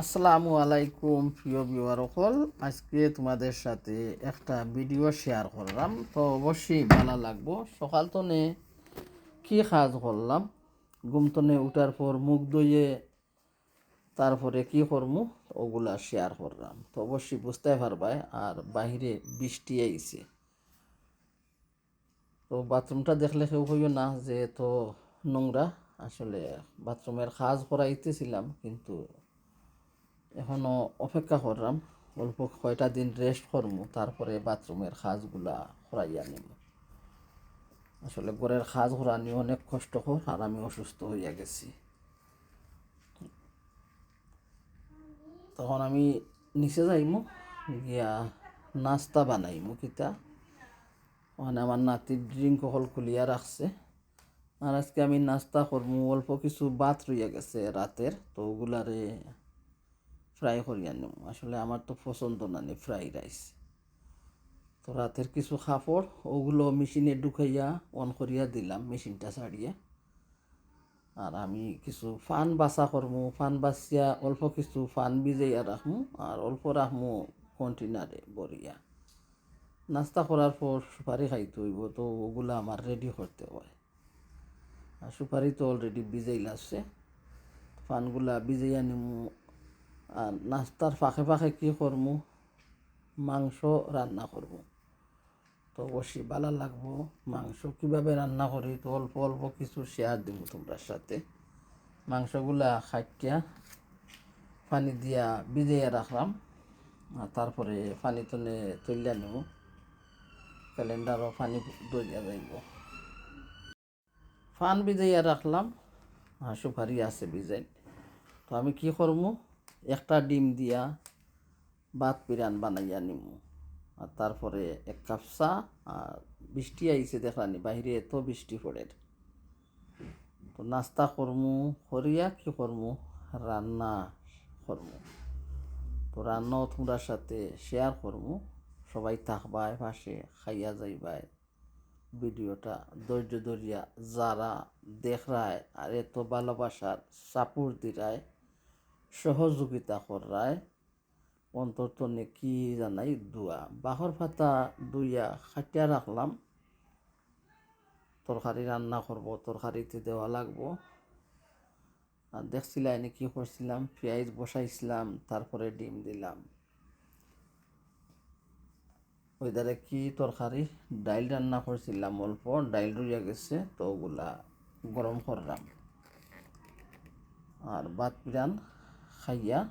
আসসালামু আলাইকুম, প্রিয় বিওয়ারকল আজকে তোমাদের সাথে একটা ভিডিও শেয়ার করলাম। তো অবশ্যই ভালো লাগবো। সকাল তনে কি কাজ করলাম? ঘুম তনে উঠার পর মুখ ধুয়ে তারপরে কি করমু? ওগুলা শেয়ার করলাম। তো অবশ্যই বুঝতে পারবাই আর বাহিরে বৃষ্টি আইছে। তো বাথরুমটা দেখলে কেউ হইও না যে তো নোংরা। আসলে বাথরুমের কাজ করাইতেছিলাম, কিন্তু এখনও অপেক্ষা করলাম, অল্প কয়টা দিন রেস্ট করমু, তারপরে বাথরুমের কাজগুলা করাইয়া নিব আসলে ঘরের কাজ করানি অনেক কষ্টকর আর আমি অসুস্থ হইয়া গেছি। তখন আমি নিচে যাইমু, গিয়া নাস্তা বানাইমু কিতা। ওখানে আমার নাতির ড্রিঙ্ক হল খুলিয়া রাখছে। আর আজকে আমি নাস্তা করমু, অল্প কিছু ভাত রইয়া গেছে রাতের, তো ওগুলারে ফ্রাই করিয়া নিম আসলে আমার তো পছন্দ না নি ফ্রাই রাইস তো রাতের কিছু কাপড় ওগুলো মেশিনে ঢুকাইয়া অন করিয়া দিলাম মেশিনটা ছাড়িয়া। আর আমি কিছু ফান বাসা করমু, ফান বাসিয়া অল্প কিছু ফান ভিজাইয়া রাখমু, আর অল্প রাখমু কন্টেনারে বরিয়া নাস্তা করার পর সুপারি খাইতে হইব, তো ওগুলো আমার রেডি করতে হয়। আর সুপারি তো অলরেডি ভিজাই লাগছে ফানগুলা ভিজাইয়া নিমু আর নাস্তার ফাঁকে ফাঁকে কী করমু? মাংস রান্না করব। তো অবশ্যই ভালো লাগবো মাংস কীভাবে রান্না করি? তো অল্প অল্প কিছু শেয়ার দিব তোমরা সাথে। মাংসগুলা খাইটিয়া পানি দিয়া ভিজাইয়া রাখলাম। আর তারপরে পানি তনে তুলিয়া নেব। ক্যালেন্ডারও পানি দরিয়া যাইব। ফান ভিজাইয়া রাখলাম। আর সুপারি আছে ভিজাই তো আমি কি করব একটা ডিম দিয়া ভাত পিরান বানাইয়া নিমু। আর তারপরে এক কাপ চা আর বৃষ্টি আইছে দেখানি বাহিরে এত বৃষ্টি পড়ে। তো নাস্তা করমু, করিয়া কি করমু? রান্না করমু। তো রান্নাও তোমরা সাথে শেয়ার করমু। সবাই থাকবায়, পাশে খাইয়া যাইবাই ভিডিওটা ধৈর্য ধরিয়া যারা দেখরায় আর এত ভালোবাসার সাপোর্ট দিরায় সহযোগিতা করায় অন্তত কি জানাই দুয়া বাঁহর পাতা দুইয়া খাটিয়া রাখলাম তরকারি রান্না করব তরকারিতে দেওয়া লাগবো। আর দেখছিলাই কি করছিলাম পেঁয়াজ বসাইছিলাম তারপরে ডিম দিলাম। ওই কি তরকারি ডাইল রান্না করছিলাম অল্প ডাইল রইয়া গেছে, তো ওগুলা গরম করলাম আর ভাত পিরান খাইয়া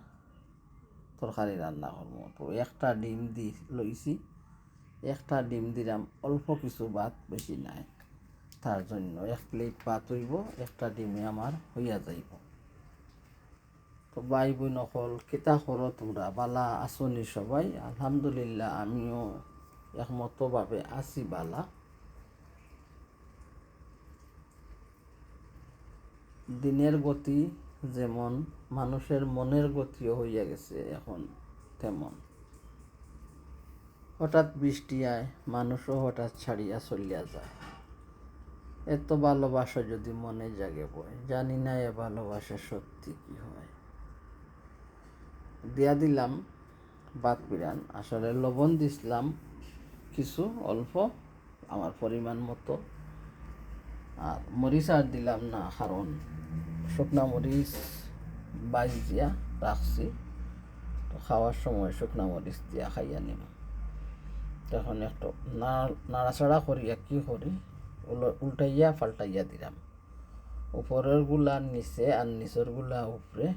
তরকারি রান্না করব। তো একটা ডিম দি লইছি, একটা ডিম দিলাম, অল্প কিছু ভাত বেশি নাই। তার জন্য এক প্লেট ভাত হইব, একটা ডিমে আমার হইয়া যাইব। তো ভাই বই নকল কেতা করো তোমরা? বালা আসনি সবাই? আলহামদুলিল্লাহ, আমিও একমতভাবে আছি বালা। দিনের গতি যেমন মানুষের মনের গতিও হইয়া গেছে এখন তেমন। হঠাৎ বৃষ্টি আয়, মানুষও হঠাৎ ছাড়িয়া চলিয়া যায়। এত ভালোবাসা যদি মনে জাগে বয়, জানি না এ ভালোবাসা সত্যি কি হয়। দিয়া দিলাম বাদ পিরান আসলে লবণ দিছিলাম কিছু অল্প, আমার পরিমাণ মতো। আর মরিচ আর দিলাম না, কারণ শুকনা মরিচ বাইশ দিয়া রাখছি। তো খাওয়ার সময় শুকনা মরিচ দিয়া খাইয়া নিম তখন একটু নাড়াচাড়া করিয়া কি করি উল্টাইয়া পাল্টাইয়া দিলাম। উপরেরগুলা নিচে আর নিচেরগুলা উপরে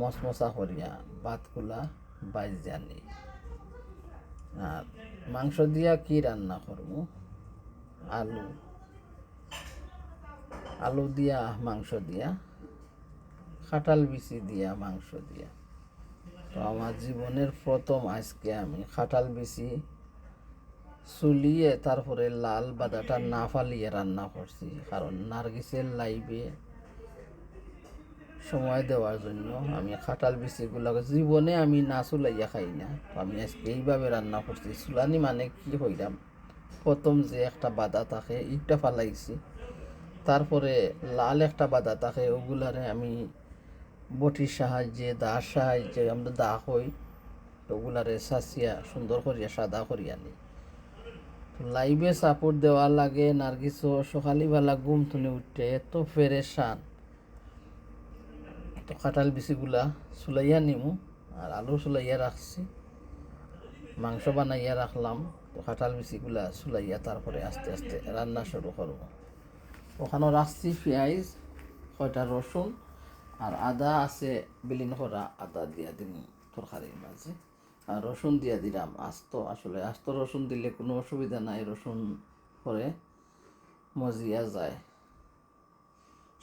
মশমশা করিয়া ভাতগুলা বাইজ জানি আর মাংস দিয়া কি রান্না করব? আলু। আলু দিয়া, মাংস দিয়া খাটাল বিচি দিয়া, মাংস দিয়া। তো আমার জীবনের প্রথম আজকে আমি খাটাল বিচি চুলিয়ে, তারপরে লাল বাদাটা না ফালিয়ে রান্না করছি। কারণ নার্গিসের লাইভে সময় দেওয়ার জন্য আমি খাটাল বিচিগুলো জীবনে আমি না চুলাইয়া খাই না। তো আমি আজকে এইভাবে রান্না করছি। চুলানি মানে কি হইলাম? প্রথম যে একটা বাদা থাকে ইটা ফালাইছি। তারপরে লাল একটা বাদা থাকে ওগুলারে আমি বটির সাহায্যে, দার সাহায্যে আমরা দা হই ওগুলারে সাসিয়া সুন্দর করিয়া, সাদা করিয়া নিই লাইভে সাপোর্ট দেওয়া লাগে, নার্গিস নার্গিসও সকালবেলা ঘুম তুলে উঠে, এত ফেরেশান তো কাঁঠাল বিচিগুলা চুলাইয়া নিমু, আর আলু চুলাইয়া রাখছি। মাংস বানাইয়া রাখলাম, তো কাঁঠাল বিচিগুলা চুলাইয়া তারপরে আস্তে আস্তে রান্না শুরু করব। ওখানে রাখছি পেঁয়াজ, কয়টা রসুন আর আদা আছে, বিলীন করা আদা দিয়া দিন তরকারির মাঝে। আর রসুন দিয়া দিলাম, আস্ত আসলে, আস্ত রসুন দিলে কোনো অসুবিধা নাই, রসুন করে মজিয়া যায়।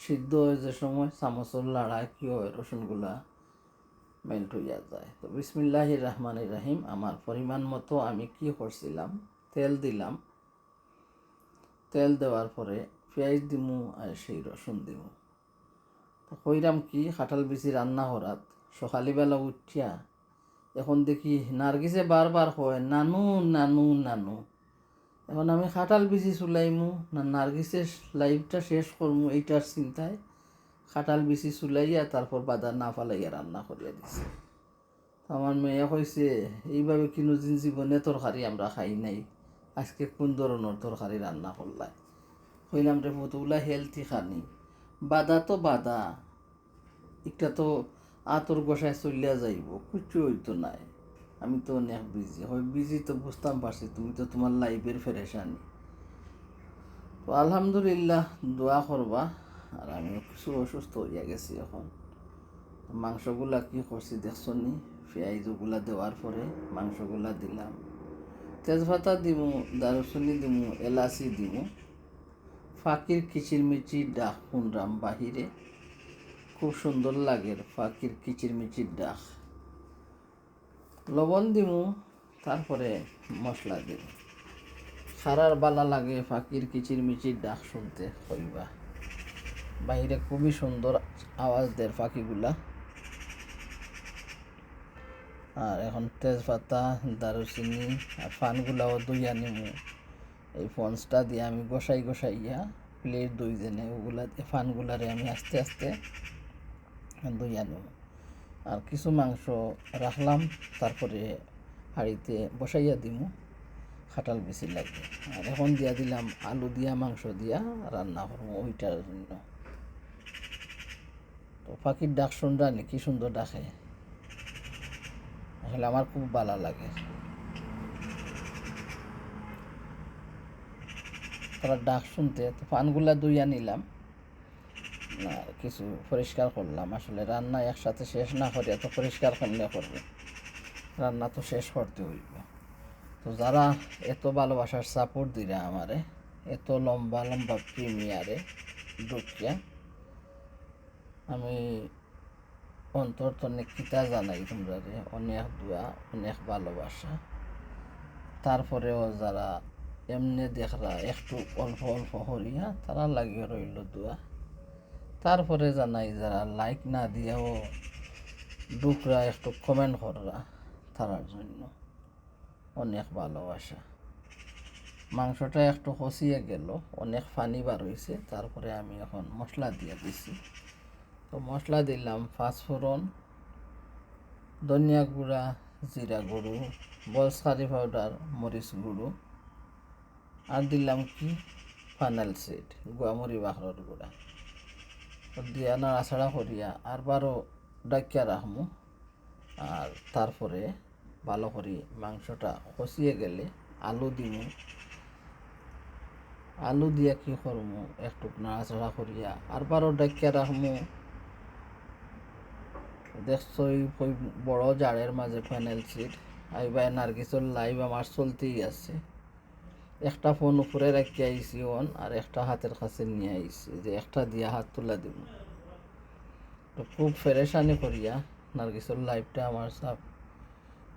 সিদ্ধ হয়ে যে সময় চামচর লাড়ায় কি হয়, রসুনগুলা মেল্ট হইয়া যায়। তো বিসমিল্লাহ রহমান রাহিম, আমার পরিমাণ মতো আমি কি করছিলাম, তেল দিলাম। তেল দেওয়ার পরে পেঁয়াজ দিমু আর সেই রসুন দিমু। তো কইরাম কি কাঁঠাল বিচি রান্না করাত সকালবেলা উঠিয়া এখন দেখি নার্গিসে বারবার কয়, নানু নানু নানু। এখন আমি খাটাল বিচি চুলাইমু, না নার্গিসের লাইফটা শেষ করমু এইটার চিন্তায় খাটাল বিচি চুলাইয়া তারপর বাদার না ফালাইয়া রান্না করিয়া দিছে। আমার মেয়ে কইছে, এইভাবে কোনোদিন জীবনে তরকারি আমরা খাই নাই, আজকে কোন ধরনের তরকারি রান্না করলাই? কইলাম রে পুতুলা হেলথি খানি। বাদা তো বাদা, একটা তো আতর গোসায় চলিয়া যাইব কিছু হইতো নাই। আমি তো অনেক বিজি হয় বিজি তো বুঝতাম পারছি, তুমি তো তোমার লাইফের ফেরেশানি তো আলহামদুলিল্লাহ, দোয়া করবা, আর আমি কিছু অসুস্থ হইয়া গেছি এখন। মাংসগুলা কি করছি দেখছ নি? পেঁয়াজগুলা দেওয়ার পরে মাংসগুলা দিলাম। তেজপাতা দিমু, দারুচিনি দিব এলাচি দিমু। ফাঁকির কিচিরমিচির ডাক শুনরাম বাহিরে? খুব সুন্দর লাগে ফাঁকির কিচিরমিচির ডাক। লবণ দিমু, তারপরে মশলা দিব সারার বালা লাগে ফাঁকির কিচিরমিচির ডাক শুনতে, কইবা। বাইরে খুবই সুন্দর আওয়াজ দেয় পাখিগুলা আর এখন তেজপাতা, দারুচিনি আর ফানগুলাও দুই নিমু। এই ফন্সটা দিয়ে আমি গোসাই গোসাইয়া প্লেট দই জেনে ওগুলা ফানগুলারে আমি আস্তে আস্তে দইয়া নিমু আর কিছু মাংস রাখলাম, তারপরে হাঁড়িতে বসাইয়া দিমু, খাটাল বেশি লাগবে। আর এখন দিয়া দিলাম আলু দিয়া, মাংস দিয়া রান্না করব ওইটার জন্য। তো পাখির ডাক শুনরা কি সুন্দর ডাকে। আসলে আমার খুব ভালো লাগে। তারা ডাক শুনতে, তো পানগুলা দুইয়া নিলাম। আর কিছু পরিষ্কার করলাম। আসলে রান্না একসাথে শেষ না করে এত পরিষ্কার করলে করবে? রান্না তো শেষ করতে হইব। তো যারা এত ভালোবাসার সাপোর্ট দিরা আমারে, এত লম্বা লম্বা প্রিমিয়ারে ঢুকিয়া, আমি অন্তর তনে কিতা জানাই তোমরা অনেক দোয়া, অনেক ভালোবাসা। তারপরেও যারা এমনি দেখরা একটু অল্প অল্প হরিয়া তারা লাগিয়ে রইল দোয়া। তারপরে জানাই যারা লাইক না দিয়াও, ডুকরা একটু কমেন্ট কররা তারার জন্য। অনেক ভালোবাসা। মাংসটা একটু হসিয়ে গেল, অনেক পানি বার হয়েছে তারপরে আমি এখন মশলা দিয়ে দিছি। তো মশলা দিলাম পাঁচফোড়ন ধনিয়া গুঁড়া, জিরা গুঁড়ো বলসারি পাউডার মরিচ গুঁড়ো। আর দিলাম কি? ফাইনাল সিড গুয়ামরি বাখরর গুঁড়া। দিয়া নাড়াচাড়া করিয়া আর বারো ডাকিয়া রাখমু আর তারপরে ভালো করে মাংসটা কষিয়ে গেলে আলু দিমু। আলু দিয়া কি করমু? একটু নাড়াচাড়া করিয়া আর বারো ডাকিয়া রাখমু। দেখছই, বড় জাড়ের মাঝে ফাইনাল সিট আইবাই নার্গিসর লাইভ আমার চলতেই আছে। একটা ফোন উপরে রাখি আইসি অন, আর একটা হাতের কাছে নিয়ে আইসি যে একটা দিয়া হাত তুলা দিব তো খুব ফেরেশানি করিয়া নার্গিসর লাইফটা আমার সব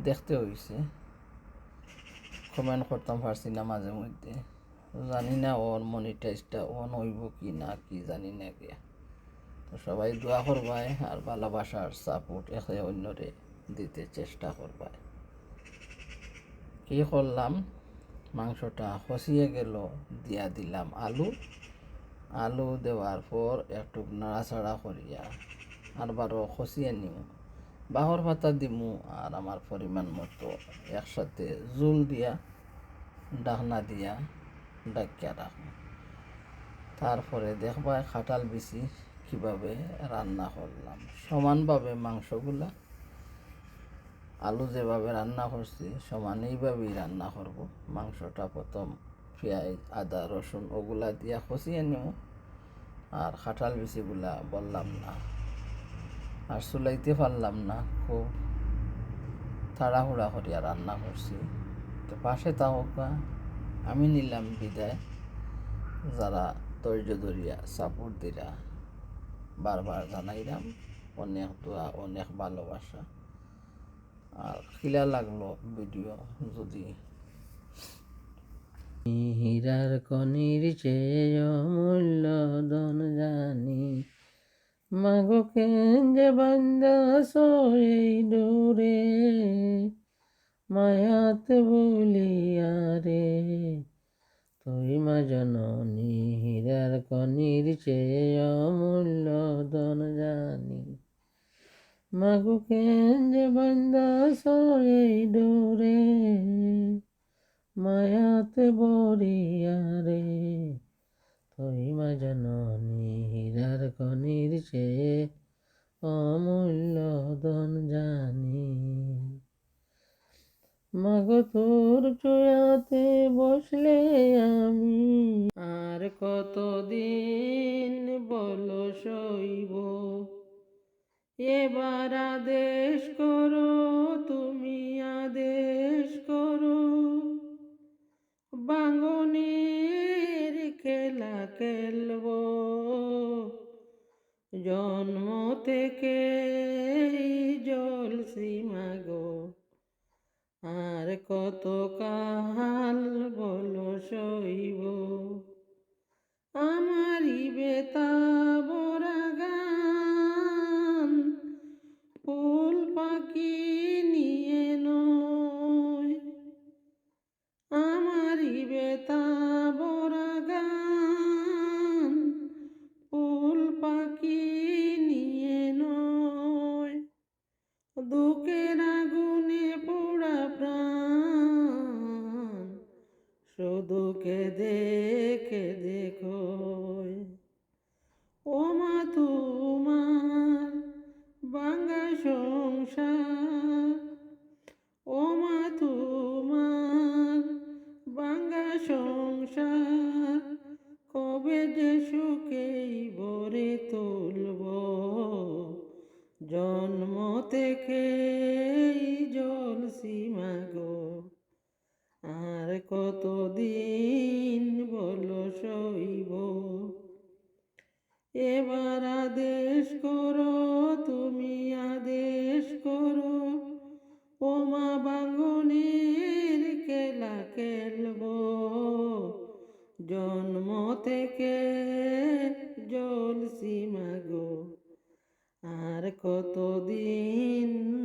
দেখতে হয়েছে কমেন্ট করতাম পারছি না মাঝে মধ্যে। জানি না ওর মনিটাইজটা অন হইব কি না কি জানি না গিয়া। তো সবাই দোয়া করবাই আর ভালোবাসার সাপোর্ট একে অন্যরে দিতে চেষ্টা করবাই কি করলাম? মাংসটা খসিয়ে গেল, দিয়া দিলাম আলু। আলু দেওয়ার পর একটু নাড়াচাড়া করিয়া আর বারো খসিয়ে নিমু। বাহর পাতা দিমু আর আমার পরিমাণ মতো একসাথে জুল দিয়া, ডাকনা দিয়া ডাকিয়া রাখব। তারপরে দেখবা খাটাল বিচি কীভাবে রান্না করলাম। সমানভাবে মাংসগুলা আলু যেভাবে রান্না করছি, সমান এইভাবেই রান্না করব। মাংসটা প্রথম পেঁয়াজ, আদা, রসুন ওগুলা দিয়া কষিয়ে নিব। আর খাটাল বিচিগুলা বললাম না। আর চুলাইতে পারলাম না, খুব তাড়াহুড়া করিয়া রান্না করছি। তো পাশে থাকা আমি নিলাম বিদায়। যারা ধৈর্য ধরিয়া সাপোর্ট দিরা বারবার জানাইলাম, অনেক দোয়া, অনেক ভালোবাসা। আর খিলা লাগল ভিডিও যদি। হীরার কনির চেয়ে অমূল্য দন জানি। মাগো কেঞ্জে বান্দা এই দূরে, মায়াত বলিয়া রে। তুই মা জননী হীরার কনির চেয়ে অমূল্য দন জানি। মাগো অমূল্য দন জানি। মাগো, তোর চূড়াতে বসলে আমি আর কতদিন বলো সইব? এবার আদেশ করো, তুমি আদেশ করো। বাঙনের খেলা খেলব। জন্ম থেকে জল সীমাগো আর কত কাল বল সইব আমারই বেতা বরা গান ফুল পাখি এবার আদেশ করো, তুমি আদেশ করো। ওমা বাঙ্গনের খেলা খেলব। জন্ম থেকে জল সীমাগো আর কতদিন